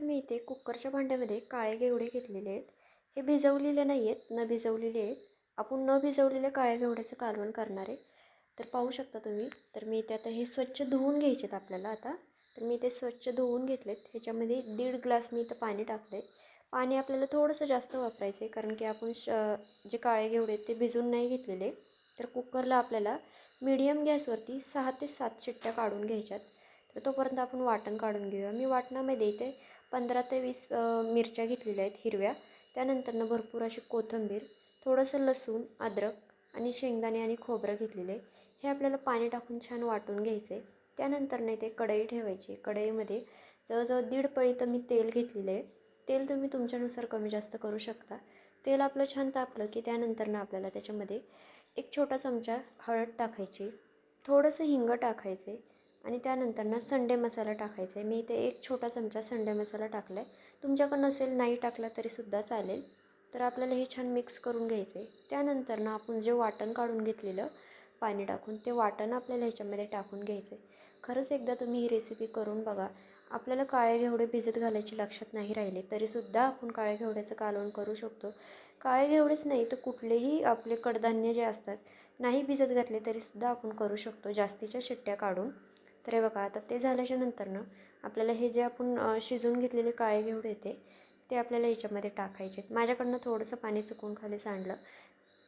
मी इथे कुकरच्या भांड्यामध्ये काळे घेवडे घेतलेले आहेत. हे भिजवलेले नाही आहेत न भिजवलेले आहेत. आपण न भिजवलेले काळ्या घेवड्याचं कालवण करणार आहे. तर पाहू शकता तुम्ही तर मी इथे आता हे स्वच्छ धुवून घ्यायचे आहेत आपल्याला आता. तर मी ते स्वच्छ धुवून घेतलेत. ह्याच्यामध्ये दीड ग्लास मी इथं पाणी टाकलं आहे पाणी आपल्याला थोडंसं जास्त वापरायचं आहे कारण की आपण श जे काळे घेवडे आहेत ते भिजून नाही घेतलेले. तर कुकरला आपल्याला मीडियम गॅसवरती सहा ते सात शिट्ट्या काढून घ्यायच्यात. तर तोपर्यंत आपण वाटण काढून घेऊया. मी वाटणामध्ये इथे पंधरा ते वीस मिरच्या घेतलेल्या आहेत हिरव्या. त्यानंतरनं भरपूर अशी कोथिंबीर थोडंसं लसूण अद्रक आणि शेंगदाणे आणि खोबरं घेतलेलं आहे. हे आपल्याला पाणी टाकून छान वाटून घ्यायचं आहे. त्यानंतर ते कढई ठेवायची कढईमध्ये जवळजवळ दीड पळी तर मी तेल घेतलेलं आहे. तेल तुम्ही तुमच्यानुसार कमी जास्त करू शकता. तेल आपलं छान तापलं की त्यानंतरनं आपल्याला त्याच्यामध्ये एक छोटा चमचा हळद टाकायची थोडंसं हिंग टाकायचे आणि त्यानंतर ना संडे मसाला टाकायचा आहे. मी इथे एक छोटा चमचा संडे मसाला टाकला आहे तुमच्याकडं नसेल नाही टाकला तरीसुद्धा चालेल. तर आपल्याला हे छान मिक्स करून घ्यायचं आहे. त्यानंतर ना आपण जे वाटण काढून घेतलेलं पाणी टाकून ते वाटण आपल्याला ह्याच्यामध्ये टाकून घ्यायचं आहे. खरंच एकदा तुम्ही ही रेसिपी करून बघा. आपल्याला काळे घेवडे भिजत घालायची लक्षात नाही राहिले तरीसुद्धा आपण काळे घेवड्याचं कालवण करू शकतो. काळे घेवडेच नाही तर कुठलेही आपले कडधान्य जे असतात नाही भिजत घातले तरीसुद्धा आपण करू शकतो जास्तीच्या शिट्ट्या काढून. तर हे बघा आता ते झाल्याच्या नंतरनं आपल्याला हे जे आपण शिजवून घेतलेले काळे घेवडे येते ते आपल्याला याच्यामध्ये टाकायचे. आहेत माझ्याकडनं थोडंसं पाणी चुकून खाली सांडलं.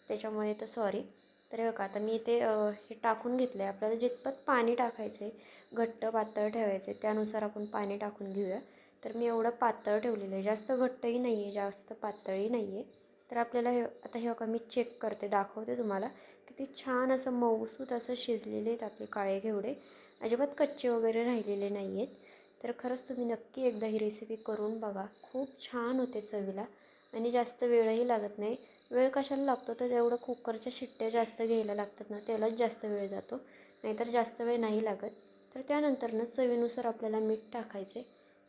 त्याच्यामुळे तर सॉरी तर हे बघा आता मी ते हे टाकून घेतलं आहे आपल्याला जितपत पाणी टाकायचं आहे घट्ट पातळ ठेवायचं आहे त्यानुसार आपण पाणी टाकून घेऊया. तर मी एवढं पातळ ठेवलेलं आहे. जास्त घट्टही नाही आहे जास्त पातळही नाही आहे तर आपल्याला हे आता हे बघा मी चेक करते दाखवते तुम्हाला. किती छान असं मऊसूत असं शिजलेले आहेत आपले काळे घेवडे. अजिबात कच्चे वगैरे राहिलेले नाही आहेत तर खरंच तुम्ही नक्की एकदा ही रेसिपी करून बघा. खूप छान होते चवीला. आणि जास्त वेळही लागत नाही. वेळ कशाला लागतो? तर तेवढं कुकरच्या शिट्ट्या जास्त घ्यायला लागतात ना त्यालाच जास्त वेळ जातो. नाहीतर जास्त वेळ नाही लागत. तर त्यानंतरनं चवीनुसार आपल्याला मीठ टाकायचे.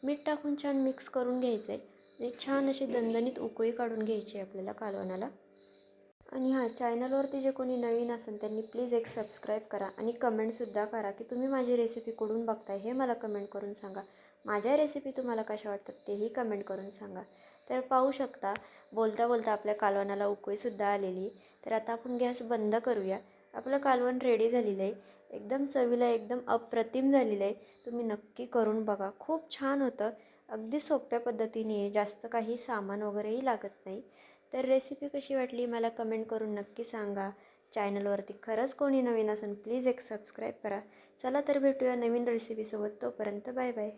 मीठ टाकून छान मिक्स करून घ्यायचं. आहे आणि छान अशी दणदणीत उकळी काढून घ्यायची आहे आपल्याला कालवणाला. आणि हां चॅनलवरती जे कोणी नवीन असेल त्यांनी प्लीज एक सबस्क्राईब करा आणि कमेंटसुद्धा करा की तुम्ही माझी रेसिपी कुठून बघताय हे मला कमेंट करून सांगा. माझ्या रेसिपी तुम्हाला कशा वाटतात तेही कमेंट करून सांगा. तर पाहू शकता बोलता बोलता आपल्या कालवणाला उकळीसुद्धा आलेली. तर आता आपण गॅस बंद करूया. आपलं कालवण रेडी झालेलं आहे. एकदम चवीला एकदम अप्रतिम झालेलं आहे. तुम्ही नक्की करून बघा. खूप छान होतं. अगदी सोप्या पद्धतीने जास्त काही सामान वगैरेही लागत नाही. तर रेसिपी कशी वाटली मला कमेंट करून नक्की सांगा. चॅनलवरती खरंच कोणी नवीन असेल प्लीज एक सबस्क्राईब करा. चला तर भेटूया नवीन रेसिपीसोबत तोपर्यंत बाय बाय